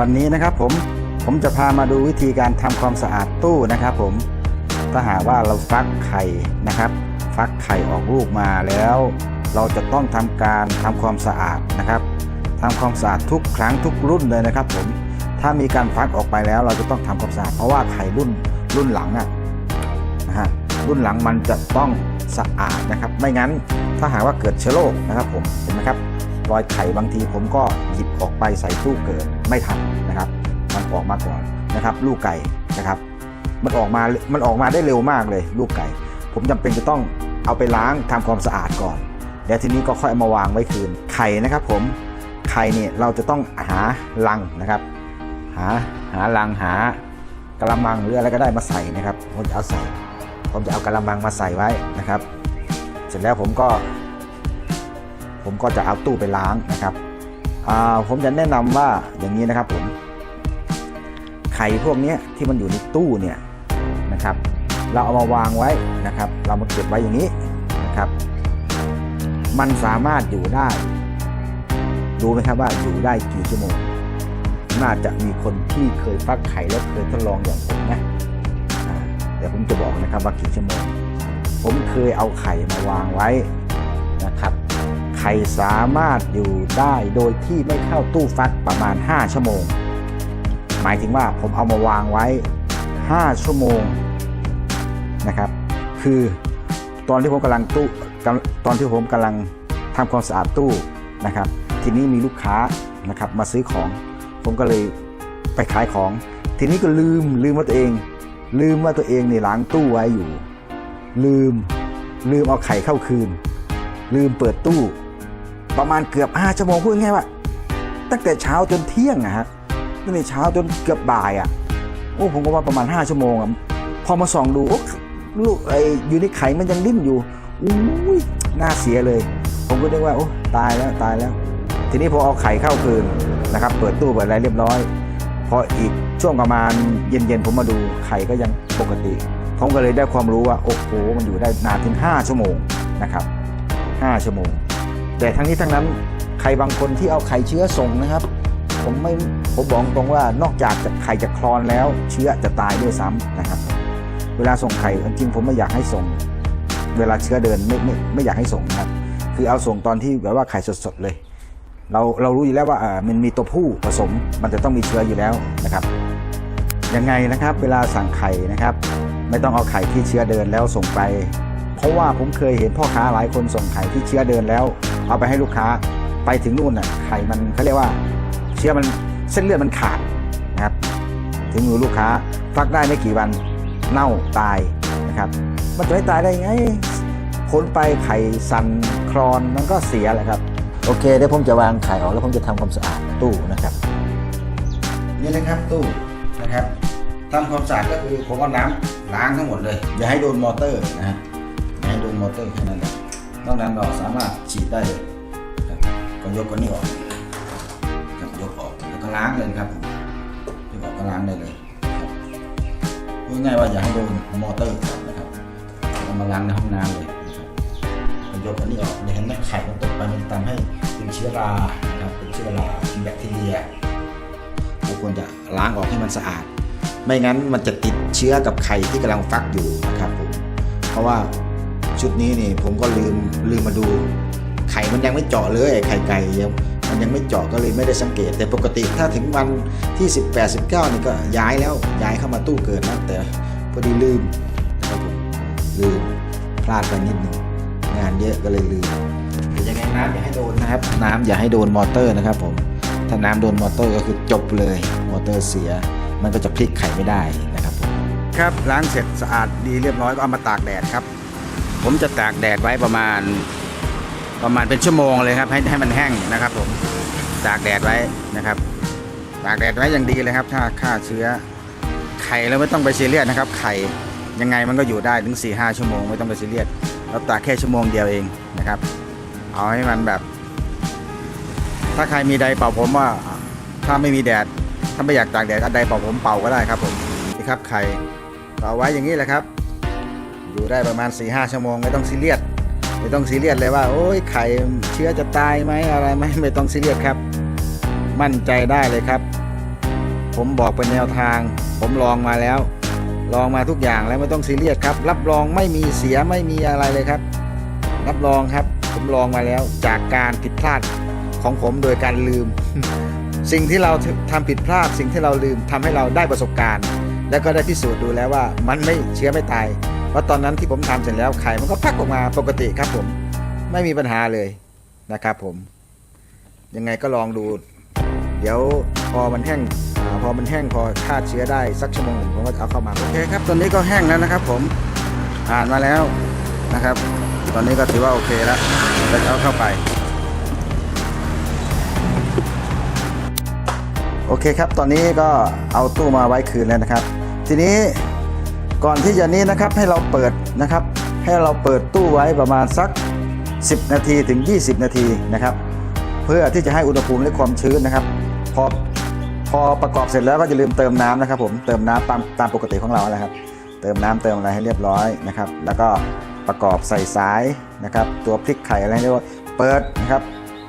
วันนี้นะครับผมผมจะพามาดูวิธีการทำความสะอาดตู้นะครับผมถ้าหากว่าเราฟักไข่นะครับ ฟักไข่ออกลูกมาแล้ว เราจะต้องทำการทำความสะอาดนะครับทำความสะอาดทุกครั้งทุกรุ่นเลยนะครับผมถ้ามีการฟักออกไปแล้ว เราจะต้องทำความสะอาดเพราะว่าไข่รุ่นรุ่นหลังอะนะฮะรุ่นหลังมันจะต้องสะอาดนะครับ ไม่งั้นถ้าหากว่าเกิดเชื้อโรคนะครับผมเห็นไหมครับ รอยไข่บางทีผมก็หยิบออกไปใส่ตู้เกิดไม่ทันนะครับ มันออกมาก่อนนะครับ ลูกไก่นะครับ มันออกมา มันออกมาได้เร็วมากเลย ลูกไก่ ผมจำเป็นจะต้องเอาไปล้างทำความสะอาดก่อนเดี๋ยวทีนี้ก็ค่อยเอามาวางไว้คืนไข่นะครับ ผมไข่เนี่ยเราจะต้องหาลังนะครับ หาหาลังหากระมังหรืออะไรก็ได้มาใส่นะครับผมจะเอาใส่ ผมจะเอากระมังมาใส่ไว้นะครับ เสร็จแล้วผมก็ ผมก็จะเอาตู้ไปล้างนะครับผมจะแนะนำว่าอย่างนี้นะครับผมไข่พวกนี้ที่มันอยู่ในตู้เนี่ยนะครับ เราเอามาวางไว้นะครับ เรามาเก็บไว้อย่างนี้นะครับ มันสามารถอยู่ได้ดูไหมครับว่าอยู่ได้กี่ชั่วโมงน่าจะมีคนที่เคยฟักไข่แล้วเคยทดลองอย่างผมนะอ่ผมจะบอกนะครับว่ากี่ชั่วโมง ผมเคยเอาไข่มาวางไว้ ข่สามารถอยู่ได้โดยที่ไม่เข้าตู้ฟักประมาณ 5 ชั่วโมง หมายถึงว่าผมเอามาวางไว้ 5 ชั่วโมงนะครับ คือตอนที่ผมกำลังตู้ตอนที่ผมกำลังทำความสะอาดตู้นะครับ ทีนี้มีลูกค้านะครับมาซื้อของ ผมก็เลยไปขายของ ทีนี้ก็ลืมลืมว่าตัวเอง ลืมว่าตัวเองในล้างตู้ไว้อยู่ ลืมลืมเอาไข่เข้าคืน ลืมเปิดตู้ ประมาณเกือบ5ชั่วโมงพูดง่ายว่าตั้งแต่เช้าจนเที่ยงอะฮะตั้งแต่เช้าจนเกือบบ่ายอะโอ้ผมก็ว่าประมาณ 5 ชั่วโมงอะพอมาส่องดูโอ้ลูกไอ้อยู่ในไข่มันยังดิ้นอยู่อุ้ยน่าเสียเลย ผมก็นึกว่าโอ้ตายแล้วตายแล้ว ทีนี้พอเอาไข่เข้าคืนนะครับ เปิดตู้เปิดอะไรเรียบร้อยพออีกช่วงประมาณเย็นๆผมมาดูไข่ก็ยังปกติ ผมก็เลยได้ความรู้ว่าโอ้โหมันอยู่ได้นานถึง 5 ชั่วโมงนะครับ 5 ชั่วโมง แต่ทั้งนี้ทั้งนั้นใครบางคนที่เอาไข่เชื้อส่งนะครับ ผมไม่ผมบอกตรงว่านอกจากจะไข่จะคลอนแล้ว เชื้อจะตายด้วยซ้ำนะครับ เวลาส่งไข่จริงผมไม่อยากให้ส่ง เวลาเชื้อเดินไม่ไม่ไม่อยากให้ส่งนะครับ คือเอาส่งตอนที่แบบว่าไข่สดๆเลย เราเรารู้อยู่แล้วว่าอ่ามันมีตัวผู้ผสมมันจะต้องมีเชื้ออยู่แล้วนะครับยังไงนะครับเวลาสั่งไข่นะครับ ไม่ต้องเอาไข่ที่เชื้อเดินแล้วส่งไป เพราะว่าผมเคยเห็นพ่อค้าหลายคนส่งไข่ที่เชื้อเดินแล้ว เอาไปให้ลูกค้าไปถึงนู่นน่ะไข่มันเขาเรียกว่า เชื้อมันเส้นเลือดมันขาดนะครับถึงมือลูกค้าฟักได้ไม่กี่วันเน่าตายนะครับ มันจะไม่ตายได้ไงพ้นไปไข่สันคลอนมันก็เสียแหละครับ โอเคเดี๋ยวผมจะวางไข่ออกแล้วผมจะทำความสะอาดตู้นะครับ นี่นะครับตู้นะครับทำความสะอาดก็คือผมเอาน้ำล้างทั้งหมดเลย อย่าให้โดนมอเตอร์นะฮะอย่าให้โดนมอเตอร์แค่นั้นเอง นอกนั้นเราสามารถฉีดได้เลยครับก็ยกคนนี้ออกครับยกออกแล้วก็ล้างเลยครับยกออกก็ล้างได้เลยครับพูดง่ายๆว่าอย่าให้โดนมอเตอร์นะครับเอามาล้างในห้องน้ำเลยนะครับก็ยกอันนี้ออกเนี่ยเห็นไหมไข่มันตกไปมันทำให้เป็นเชื้อรานะครับเป็นเชื้อราเป็นแบคทีเรียเราควรจะล้างออกให้มันสะอาด ไม่งั้นมันจะติดเชื้อกับไข่ที่กำลังฟักอยู่นะครับผมเพราะว่า ชุดนี้นี่ผมก็ลืมลืมมาดู ไข่มันยังไม่เจาะเลยไอไข่ไก่ยังมันยังไม่เจาะก็เลยไม่ได้สังเกต แต่ปกติถ้าถึงวันที่ 18 19นี่ก็ย้ายแล้วย้ายเข้ามาตู้เกิดแล้วแต่พอดีลืมนะครับผมลืมพลาดไปนิดหนึงงานเยอะก็เลยลืมแต่ยังไงน้ำอย่าให้โดนนะครับ น้ำอย่าให้โดนมอเตอร์นะครับผมถ้าน้ำโดนมอเตอร์ก็คือจบเลยมอเตอร์เสีย มันก็จะพลิกไข่ไม่ได้นะครับผมครับล้างเสร็จสะอาดดีเรียบร้อยก็เอามาตากแดดครับ ผมจะตากแดดไว้ประมาณ ประมาณเป็นชั่วโมงเลยครับ ให้ให้มันแห้งนะครับ ผมตากแดดไว้นะครับ ตากแดดไว้อย่างดีเลยครับ ถ้าฆ่าเชื้อไข่เราไม่ต้องไปซีเรียสนะครับ ไข่ยังไงมันก็อยู่ได้ถึง4ี่ห้าชั่วโมงไม่ต้องไปซีเรียสเราตากแค่ชั่วโมงเดียวเองนะครับ เอาให้มันแบบ ถ้าใครมีไดเป่าผมว่า ถ้าไม่มีแดดถ้าไม่อยากตากแดดก็ไดร์เป่าผมเป่าก็ได้ครับผมนี่ครับไข่เอาไว้อย่างนี้แหละครับ อยู่ได้ประมาณ4ีหชั่วโมงไม่ต้องซีเรียสไม่ต้องซีเรียสเลยว่า โอ้ยไข่เชื้อจะตายไหมอะไรไหมไม่ต้องซีเรียสครับ มั่นใจได้เลยครับ ผมบอกเป็นแนวทาง ผมลองมาแล้ว ลองมาทุกอย่างแล้วไม่ต้องซีเรียสครับ รับรองไม่มีเสียไม่มีอะไรเลยครับ รับรองครับผมลองมาแล้วจากการผิดพลาดของผมโดยการลืม สิ่งที่เราทำผิดพลาด สิ่งที่เราลืมทำให้เราได้ประสบการณ์ แล้วก็ได้พิสูจน์ดูแล้วว่ามันไม่เชื้อไม่ตาย เพราะตอนนั้นที่ผมทำเสร็จแล้วไข่มันก็พักออกมาปกติครับผมไม่มีปัญหาเลยนะครับผม ยังไงก็ลองดู เดี๋ยวพอมันแห้งอพอมันแห้งพอฆ่าเชื้อได้สักชั่วโมงหนึ่งผมก็เอาเข้ามาโอเคครับตอนนี้ก็แห้งแล้วนะครับ ผมอ่านมาแล้วนะครับ ตอนนี้ก็ถือว่าโอเคแล้วเราจะเอาเข้าไปโอเคครับ ตอนนี้ก็เอาตู้มาไว้คืนแล้วนะครับ ทีนี้ ก่อนที่จะนี้นะครับให้เราเปิดนะครับ ให้เราเปิดตู้ไว้ประมาณสัก 10 นาทีถึง 20 นาทีนะครับ เพื่อที่จะให้อุณหภูมิและความชื้นนะครับพอพอประกอบเสร็จแล้วก็จะลืมเติมน้ำนะครับ ผมเติมน้ำตามตามปกติของเราแหละครับ เติมน้ำเติมอะไรให้เรียบร้อยนะครับ แล้วก็ประกอบใส่สายนะครับ ตัวพริกไข่อะไรเรียกว่าเปิดนะครับ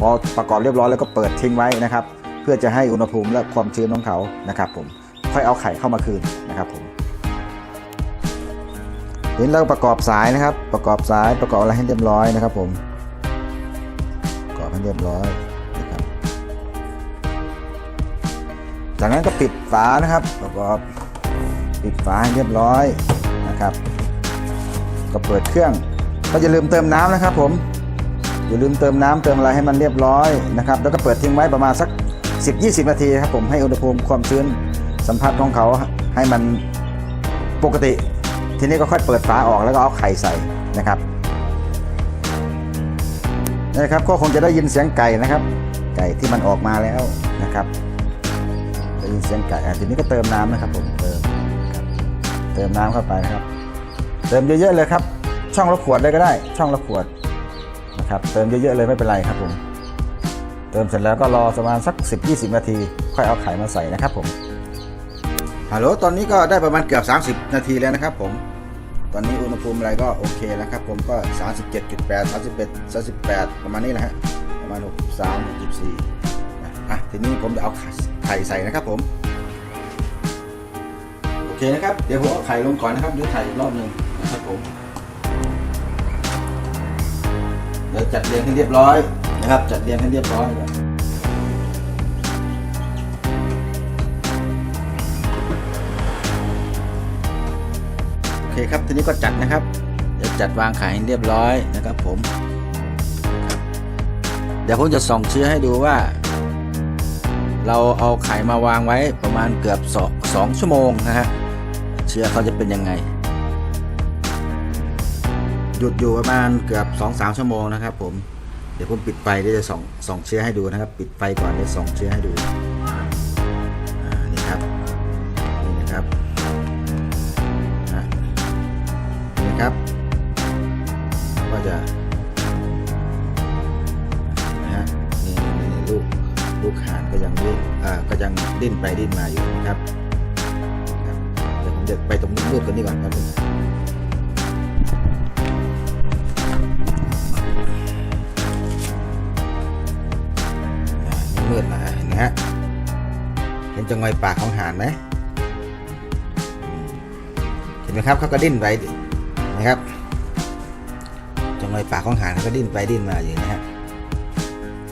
พอประกอบเรียบร้อยแล้วก็เปิดทิ้งไว้นะครับ เพื่อจะให้อุณหภูมิและความชื้นของเขานะครับ ผมค่อยเอาไข่เข้ามาคืนนะครับผม ทีนี้เราประกอบสายนะครับ ประกอบสายประกอบอะไรให้เรียบร้อยนะครับผมประกอบให้เรียบร้อยนะครับ จากนั้นก็ปิดฝานะครับ ประกอบปิดฝาให้เรียบร้อยนะครับ ก็เปิดเครื่อง ก็อย่าลืมเติมน้ำนะครับ ผมอย่าลืมเติมน้ำเติมอะไรให้มันเรียบร้อยนะครับ แล้วก็เปิดทิ้งไว้ประมาณสัก 10-20 นาทีครับผมให้อุณหภูมิความชื้นสัมผัสของเขาให้มันปกติ ทีนี้ก็ค่อยเปิดฝาออกแล้วก็เอาไข่ใส่นะครับนะครับก็คงจะได้ยินเสียงไก่นะครับ ไก่ที่มันออกมาแล้วนะครับได้ยินเสียงไก่ทีนี้ก็เติมน้ำนะครับผมเติมเติมน้ำเข้าไปนะครับ เติมเยอะๆเลยครับ ช่องละขวดเลยก็ได้ ช่องละขวดนะครับ เติมเยอะๆเลยไม่เป็นไรครับผมเติมเสร็จแล้วก็รอประมาณสัก 10-20 นาที ค่อยเอาไข่มาใส่นะครับผมฮัลโหลตอนนี้ก็ได้ประมาณเกือบ 30 นาทีแล้วนะครับผม ตอนนี้อุณหภูมิอะไรก็โอเคแล้วครับผมก็ 37.8 31 38 ประมาณนี้แหละฮะประมาณ 63 64อะทีนี้ผมจะเอาไข่ใส่นะครับผม โอเคนะครับ เดี๋ยวผมเอาไข่ลงก่อนนะครับเดี๋ยวไข่อีกรอบหนึ่งนะครับผมเดี๋ยวจัดเรียงให้เรียบร้อยนะครับ จัดเรียงให้เรียบร้อย เคครับทีนี้ก็จัดนะครับ เดี๋ยวจัดวางไข่ให้เรียบร้อยนะครับผม เดี๋ยวผมจะส่องเชื้อให้ดูว่า เราเอาไข่มาวางไว้ประมาณเกือบสองชั่วโมงนะฮะเชื้อเขาจะเป็นยังไง หยุดอยู่ประมาณเกือบ2อสชั่วโมงนะครับ ผมเดี๋ยวผมปิดไฟเดี๋ยวจะส่องส่องเชื้อให้ดูนะครับ ปิดไฟก่อนเดี๋ยวส่องเชื้อให้ดูนี่ครับนี่นะครับ นะครับ ก็จะนะฮะนี่นี่ลูกลูกหานก็ยังวิ่งอ่าก็ยังดิ้นไปดิ้นมาอยู่นะครับเดี๋ยวผมจะไปตรงมืดๆกันนี่ก่อนครับนึงอ่านี่มืดมาเห็นไหมฮะเห็นจังไงปากของหานไหมอืมเห็นไหมครับเขาก็ดิ้นไป นะครับจังไงปากของหานก็ดิ้นไปดิ้นมาอยู่นะฮะ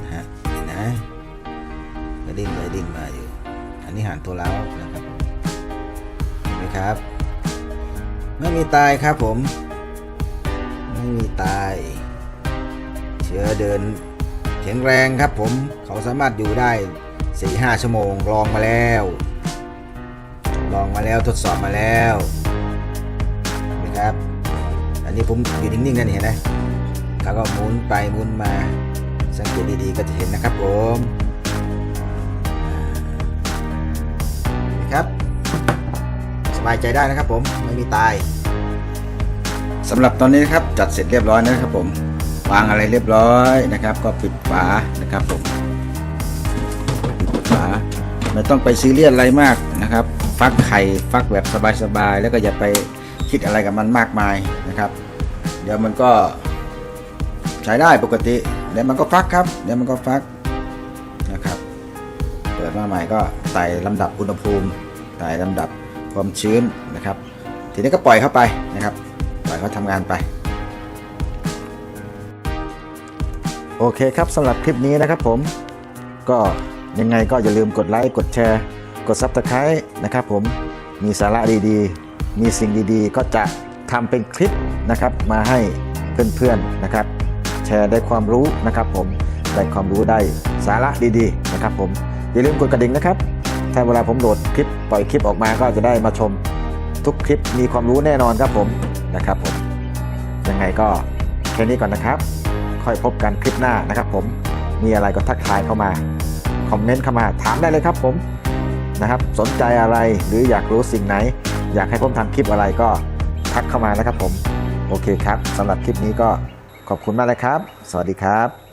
นะฮะเห็นนะก็ดิ้นไปดิ้นมาอยู่ อันนี้หานตัวเล้านะครับเห็นไหมครับ ไม่มีตายครับผม ไม่มีตาย เชื้อเดินแข็งแรงครับผมเขาสามารถอยู่ได้4-5ชั่วโมงลองมาแล้ว ลองมาแล้วทดสอบมาแล้วเห็นไหมครับ อันนี้ผมอยู่นิ่งๆนั่นเห็นไหมเขาก็หมุนไปหมุนมา สังเกตดีๆก็จะเห็นนะครับผมนะครับ สบายใจได้นะครับผมไม่มีตายสำหรับตอนนี้นครับจัดเสร็จเรียบร้อยนะครับผมวางอะไรเรียบร้อยนะครับ ก็ปิดฝานะครับผมปิดฝาไม่ต้องไปซีเรียสอะไรมากนะครับ ฟักไข่ฟักแบบสบายๆแล้วก็อย่าไปคิดอะไรกับมันมากมาย นะครับ เดี๋ยวมันก็ใช้ได้ปกติเดี๋ยวมันก็ฟักครับ เดี๋ยวมันก็ฟักนะครับเปิดมามาใหม่ก็ไต่ลำดับอุณหภูมิไต่ลำดับความชื้นนะครับ ทีนี้ก็ปล่อยเข้าไปนะครับ ปล่อยเขาทำงานไปโอเคครับสำหรับคลิปนี้นะครับผมก็ยังไงก็อย่าลืมกดไลค์กดแชร์ กด Subscribe นะครับผมมีสาระดีๆ มีสิ่งดีๆ ก็จะทำเป็นคลิป นะครับมาให้เพื่อนๆนะครับ แชร์ได้ความรู้นะครับ ผมได้ความรู้ได้สาระดีๆนะครับ ผมอย่าลืมกดกระดิ่งนะครับถ้าเวลาผมโหลดคลิปปล่อยคลิปออกมาก็จะได้มาชมทุกคลิปมีความรู้แน่นอนครับผมนะครับผมยังไงก็แค่นี้ก่อนนะครับ ค่อยพบกันคลิปหน้านะครับ ผมมีอะไรก็ทักทายเข้ามาคอมเมนต์เข้ามาถามได้เลยครับผมนะครับสนใจอะไรหรืออยากรู้สิ่งไหน อยากให้ผมทำคลิปอะไรก็ทักเข้ามานะครับผม โอเคครับสำหรับคลิปนี้ก็ขอบคุณมากเลยครับ สวัสดีครับ